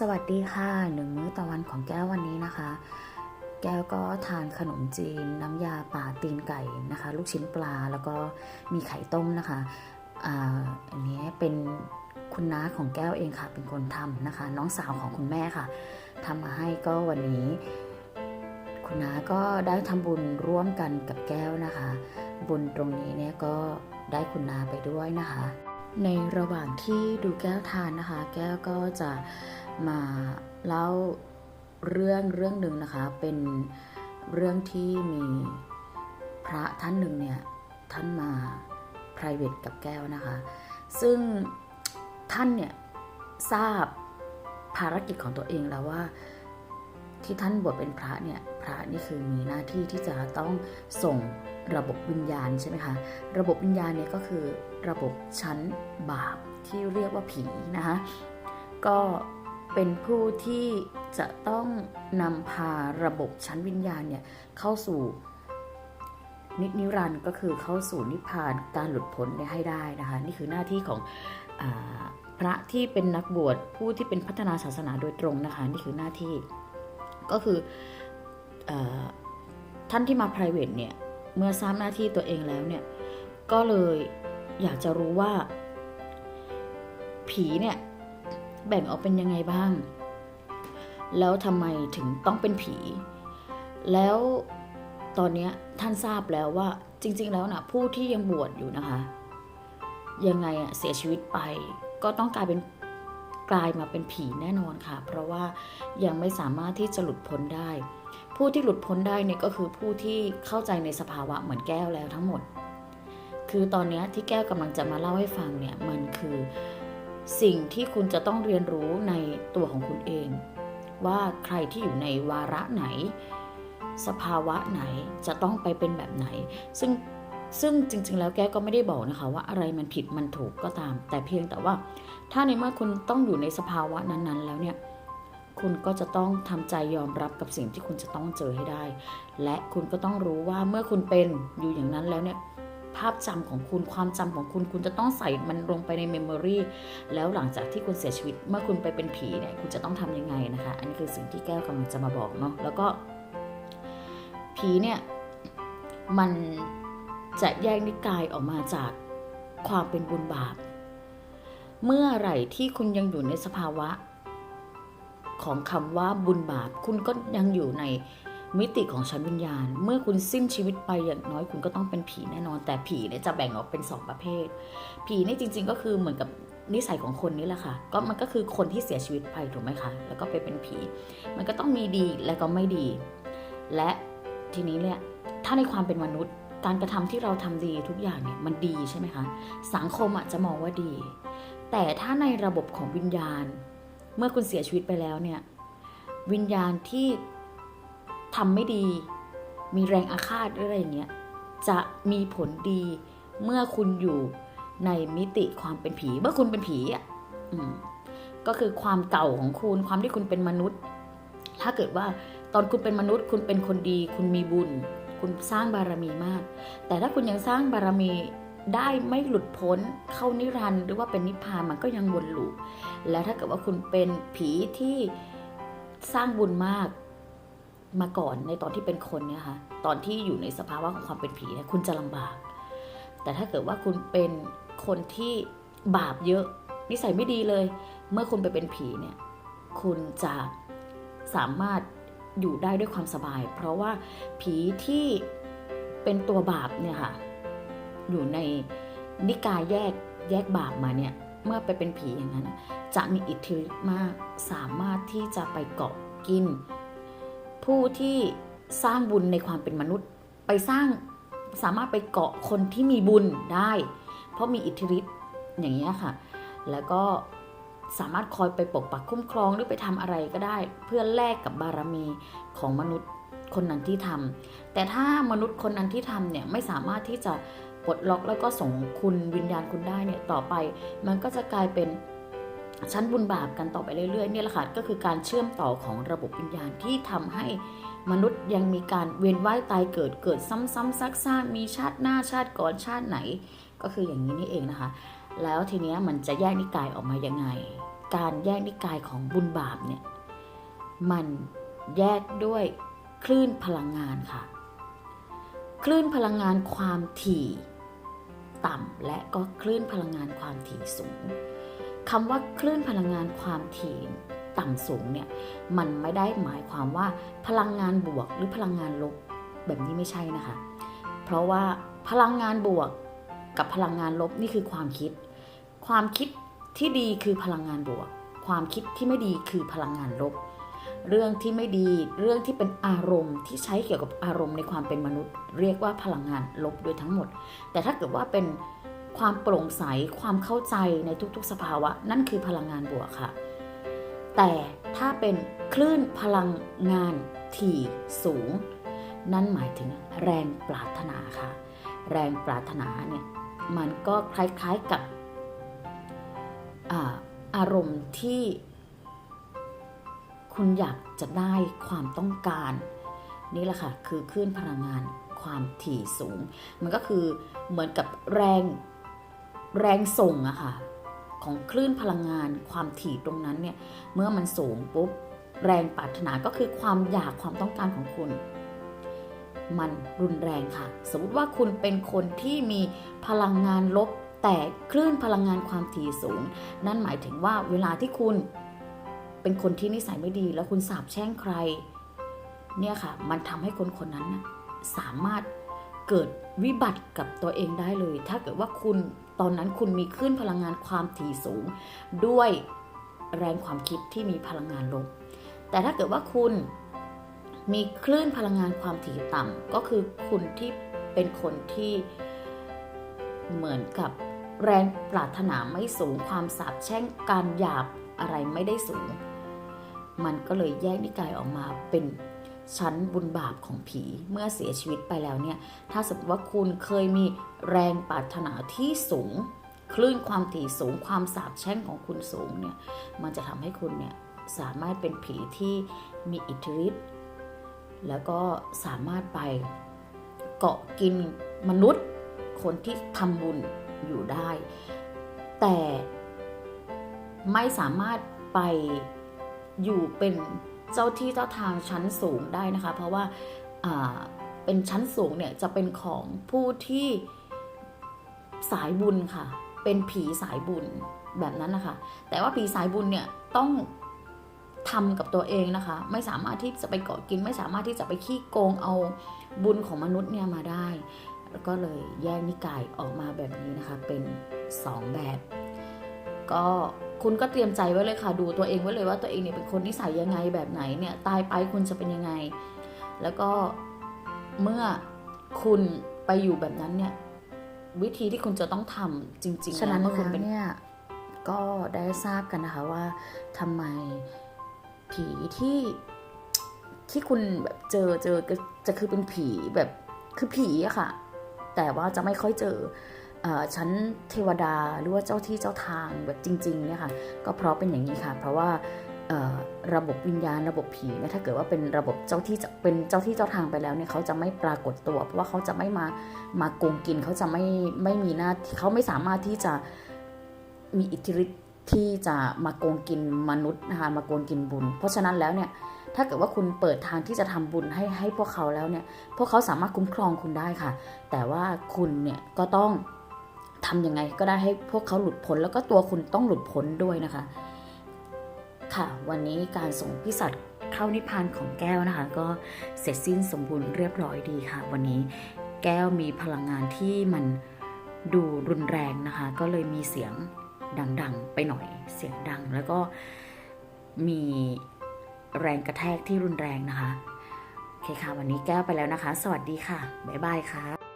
สวัสดีค่ะหนึ่งมื้อต่อวันของแก้ววันนี้นะคะ แก้วก็ทานขนมจีน น้ำยาป่าตีนไก่นะคะ ลูกชิ้นปลาแล้วก็มีไข่ต้มนะคะอาอันนี้เป็นคุณน้าของแก้วเองค่ะ เป็นคนทำนะคะ น้องสาวของคุณแม่ค่ะทำมาให้ก็วันนี้ คุณน้าก็ได้ทำบุญร่วมกันกับแก้วนะคะ บุญตรงนี้เนี่ยก็ได้คุณนาไปด้วยนะคะ ในระหว่างที่ดูแก้วทานนะคะ แก้วก็จะ มาเล่าเรื่องเรื่องหนึ่งนะคะ เป็นเรื่องที่มีพระท่านหนึ่งเนี่ยท่านมา private กับแก้วนะคะ ซึ่งท่านเนี่ยทราบภารกิจของตัวเองแล้วว่าที่ท่านบวชเป็นพระเนี่ยพระนี่คือมีหน้าที่ที่จะต้องส่งระบบวิญญาณใช่ไหมคะระบบวิญญาณเนี่ยก็คือระบบชั้นบาปที่เรียกว่าผีนะคะก็ เป็นผู้ที่จะต้องนำพาระบบชั้นวิญญาณเนี่ยเข้าสู่นินิรันด์ก็คือเข้าสู่นิพพานการหลุดพ้นเนี่ยให้ได้นะคะ นี่คือหน้าที่ของอพระที่เป็นนักบวชผู้ที่เป็นพัฒนาศาสนาโดยตรงนะคะ นี่คือหน้าที่ก็คืออท่านที่มา private เนี่ยเมื่อทราบหน้าที่ตัวเองแล้วเนี่ยก็เลยอยากจะรู้ว่าผีเนี่ย แบ่งออกเป็นยังไงบ้าง แล้วทำไมถึงต้องเป็นผี แล้วตอนนี้ท่านทราบแล้วว่าจริง ๆ แล้วนะผู้ที่ยังบวชอยู่นะคะ ยังไงอะเสียชีวิตไป ก็ต้องกลายเป็นกลายมาเป็นผีแน่นอนค่ะ เพราะว่ายังไม่สามารถที่จะหลุดพ้นได้ ผู้ที่หลุดพ้นได้เนี่ยก็คือผู้ที่เข้าใจในสภาวะเหมือนแก้วแล้วทั้งหมด คือตอนนี้ที่แก้วกำลังจะมาเล่าให้ฟังเนี่ยมันคือ สิ่งที่คุณจะต้องเรียนรู้ในตัวของคุณเอง ว่าใครที่อยู่ในวาระไหน สภาวะไหนจะต้องไปเป็นแบบไหน ซึ่งซึ่งจริง ๆ แล้วแกก็ไม่ได้บอกนะคะ ว่าอะไรมันผิดมันถูกก็ตาม แต่เพียงแต่ว่า ถ้าในเมื่อคุณต้องอยู่ในสภาวะนั้นๆ แล้วเนี่ยคุณก็จะต้องทำใจยอมรับกับสิ่งที่คุณจะต้องเจอให้ได้ และคุณก็ต้องรู้ว่าเมื่อคุณเป็นอยู่อย่างนั้นแล้วเนี่ย ภาพจำของคุณความจำของคุณคุณจะต้องใส่มันลงไปในเมมโมรีแล้วหลังจากที่คุณเสียชีวิตเมื่อคุณไปเป็นผีเนี่ยคุณจะต้องทำยังไงนะคะ อันนี้คือสิ่งที่แก้วกำลังจะมาบอกเนาะแล้วก็ผีเนี่ยมันจะแยกนิกายออกมาจากความเป็นบุญบาป เมื่อไหร่ที่คุณยังอยู่ในสภาวะของคำว่าบุญบาป คุณก็ยังอยู่ใน มิติของชั้นวิญญาณ เมื่อคุณสิ้นชีวิตไปอย่างน้อยคุณก็ต้องเป็นผีแน่นอน แต่ผีเนี่ยจะแบ่งออกเป็นสองประเภท ผีนี่จริง ๆ ก็คือเหมือนกับนิสัยของคนนี่แหละค่ะ ก็มันก็คือคนที่เสียชีวิตไปถูกไหมคะ แล้วก็ไปเป็นผี มันก็ต้องมีดีและก็ไม่ดี และทีนี้เนี่ยถ้าในความเป็นมนุษย์ การกระทำที่เราทำดีทุกอย่างเนี่ยมันดีใช่ไหมคะ สังคมอะจะมองว่าดี แต่ถ้าในระบบของวิญญาณ เมื่อคุณเสียชีวิตไปแล้วเนี่ยวิญญาณที่ ทำไม่ดี มีแรงอาฆาตอะไรอย่างเงี้ยจะมีผลดีเมื่อคุณอยู่ในมิติความเป็นผี เมื่อคุณเป็นผีอะก็คือความเก่าของคุณความที่คุณเป็นมนุษย์ ถ้าเกิดว่าตอนคุณเป็นมนุษย์ คุณเป็นคนดี คุณมีบุญ คุณสร้างบารมีมาก แต่ถ้าคุณยังสร้างบารมีได้ไม่หลุดพ้นเข้านิรันดร์หรือว่าเป็นนิพพานมันก็ยังวนลูปแล้วถ้าเกิดว่าคุณเป็นผีที่สร้างบุญมาก มาก่อนในตอนที่เป็นคนเนี่ยค่ะตอนที่อยู่ในสภาวะของความเป็นผีเนี่ยคุณจะลำบาก แต่ถ้าเกิดว่าคุณเป็นคนที่บาปเยอะนิสัยไม่ดีเลย เมื่อคุณไปเป็นผีเนี่ยคุณจะสามารถอยู่ได้ด้วยความสบาย เพราะว่าผีที่เป็นตัวบาปเนี่ยค่ะอยู่ในนิกายแยกแยกบาปมาเนี่ยเมื่อไปเป็นผีอย่างนั้น จะมีอิทธิฤทธิ์มากสามารถที่จะไปเกาะกิน ผู้ที่สร้างบุญในความเป็นมนุษย์ ไปสร้างสามารถไปเกาะคนที่มีบุญได้ เพราะมีอิทธิฤทธิ์อย่างนี้ยค่ะ แล้วก็สามารถคอยไปปกปักคุ้มครองหรือไปทำอะไรก็ได้ เพื่อแลกกับบารมีของมนุษย์คนนั้นที่ทำแต่ถ้ามนุษย์คนนั้นที่ทำเนี่ยไม่สามารถที่จะปลดล็อกแล้วก็ส่งคุณวิญญาณคุณได้เนี่ยต่อไป มันก็จะกลายเป็น ชั้นบุญบาปกันต่อไปเรื่อยๆเนี่ยแหละค่ะก็คือการเชื่อมต่อของระบบวิญญาณที่ทำให้มนุษย์ยังมีการเวียนว่ายตายเกิดเกิดซ้ำๆซักๆมีชาติหน้าชาติก่อนชาติไหน ก็คืออย่างนี้นี่เองนะคะ แล้วทีเนี้ยมันจะแยกนิกายออกมายังไง การแยกนิกายของบุญบาปเนี่ยมันแยกด้วยคลื่นพลังงานค่ะ คลื่นพลังงานความถี่ ต่ำและก็คลื่นพลังงานความถี่สูง คำว่าคลื่นพลังงานความถี่ต่ำสูงเนี่ยมันไม่ได้หมายความว่าพลังงานบวกหรือพลังงานลบแบบนี้ไม่ใช่นะคะ เพราะว่าพลังงานบวกกับพลังงานลบนี่คือความคิด ความคิดที่ดีคือพลังงานบวก ความคิดที่ไม่ดีคือพลังงานลบ เรื่องที่ไม่ดีเรื่องที่เป็นอารมณ์ที่ใช้เกี่ยวกับอารมณ์ในความเป็นมนุษย์ เรียกว่าพลังงานลบโดยทั้งหมด แต่ถ้าเกิดว่าเป็น ความโปร่งใสความเข้าใจในทุกๆ สภาวะ นั่นคือพลังงานบวกค่ะ แต่ถ้าเป็นคลื่นพลังงานถี่สูง นั่นหมายถึงแรงปรารถนาค่ะ แรงปรารถนาเนี่ยมันก็คล้ายๆกับอาอารมณ์ที่คุณอยากจะได้ความต้องการ นี่แหละค่ะ คือคลื่นพลังงานความถี่สูง มันก็คือเหมือนกับแรง แรงส่งอะค่ะของคลื่นพลังงานความถี่ตรงนั้นเนี่ยเมื่อมันสูงปุ๊บแรงปรารถนาก็คือความอยากความต้องการของคุณ มันรุนแรงค่ะ สมมติว่าคุณเป็นคนที่มีพลังงานลบแต่คลื่นพลังงานความถี่สูง นั่นหมายถึงว่าเวลาที่คุณเป็นคนที่นิสัยไม่ดี แล้วคุณสาบแช่งใคร เนี่ยค่ะ มันทำให้คนคนนั้นนะสามารถเกิดวิบัติกับตัวเองได้เลย ถ้าเกิดว่าคุณ ตอนนั้นคุณมีคลื่นพลังงานความถี่สูง ด้วยแรงความคิดที่มีพลังงานลบ แต่ถ้าเกิดว่าคุณมีคลื่นพลังงานความถี่ต่ำก็คือคุณที่เป็นคนที่เหมือนกับแรงปรารถนาไม่สูงความสาบแช่งการหยาบอะไรไม่ได้สูง มันก็เลยแยกนิกายออกมาเป็น ชั้นบุญบาปของผีเมื่อเสียชีวิตไปแล้วเนี่ย ถ้าสมมติว่าคุณเคยมีแรงปรารถนาที่สูง คลื่นความถี่สูงความสาบแช่งของคุณสูงเนี่ย มันจะทำให้คุณเนี่ยสามารถเป็นผีที่มีอิทธิฤทธิ์แล้วก็สามารถไปเกาะกินมนุษย์ คนที่ทำบุญอยู่ได้ แต่ไม่สามารถไปอยู่เป็น เจ้าที่เจ้าทางชั้นสูงได้นะคะ เพราะว่าเป็นชั้นสูงเนี่ยจะเป็นของผู้ที่สายบุญค่ะ เป็นผีสายบุญแบบนั้นนะคะ แต่ว่าผีสายบุญเนี่ยต้องทำกับตัวเองนะคะ ไม่สามารถที่จะไปเกาะกิน ไม่สามารถที่จะไปขี้โกงเอาบุญของมนุษย์เนี่ยมาได้ ก็เลยแยกนิกายออกมาแบบนี้นะคะ เป็น 2 แบบ ก็ คุณก็เตรียมใจไว้เลยค่ะ ดูตัวเองไว้เลยว่าตัวเองเนี่ยเป็นคนนิสัยยังไงแบบไหนเนี่ยตายไปคุณจะเป็นยังไง แล้วก็เมื่อคุณไปอยู่แบบนั้นเนี่ยวิธีที่คุณจะต้องทำจริงๆฉะนั้นเมื่อคุณเป็นเนี่ยก็ได้ทราบกันนะคะว่าทำไมผีที่ที่คุณแบบเจอเจอจะคือเป็นผีแบบคือผีอะค่ะ แต่ว่าจะไม่ค่อยเจอ ชั้นเทวดาหรือว่าเจ้าที่เจ้าทางแบบจริงๆเนี่ยค่ะก็เพราะเป็นอย่างนี้ค่ะ เพราะว่าระบบวิญญาณระบบผีเนี่ยถ้าเกิดว่าเป็นระบบเจ้าที่จะเป็นเจ้าที่เจ้าทางไปแล้วเนี่ยเขาจะไม่ปรากฏตัว เพราะว่าเขาจะไม่มามาโกงกินเขาจะไม่ไม่มีหน้าเขาไม่สามารถที่จะมีอิทธิฤทธิ์ที่จะมาโกงกินมนุษย์นะคะมาโกงกินบุญ เพราะฉะนั้นแล้วเนี่ยถ้าเกิดว่าคุณเปิดทางที่จะทำบุญให้ให้พวกเขาแล้วเนี่ยพวกเขาสามารถคุ้มครองคุณได้ค่ะ แต่ว่าคุณเนี่ยก็ต้อง ทำยังไงก็ได้ให้พวกเขาหลุดพ้นแล้วก็ตัวคุณต้องหลุดพ้นด้วยนะคะ ค่ะ วันนี้การส่งพิสัตว์เข้านิพพานของแก้วนะคะ ก็เสร็จสิ้นสมบูรณ์เรียบร้อยดีค่ะ วันนี้แก้วมีพลังงานที่มันดูรุนแรงนะคะ ก็เลยมีเสียงดังๆ ไปหน่อยเสียงดัง แล้วก็มีแรงกระแทกที่รุนแรงนะคะ โอเคค่ะ วันนี้แก้วไปแล้วนะคะ สวัสดีค่ะ บ๊ายบายค่ะ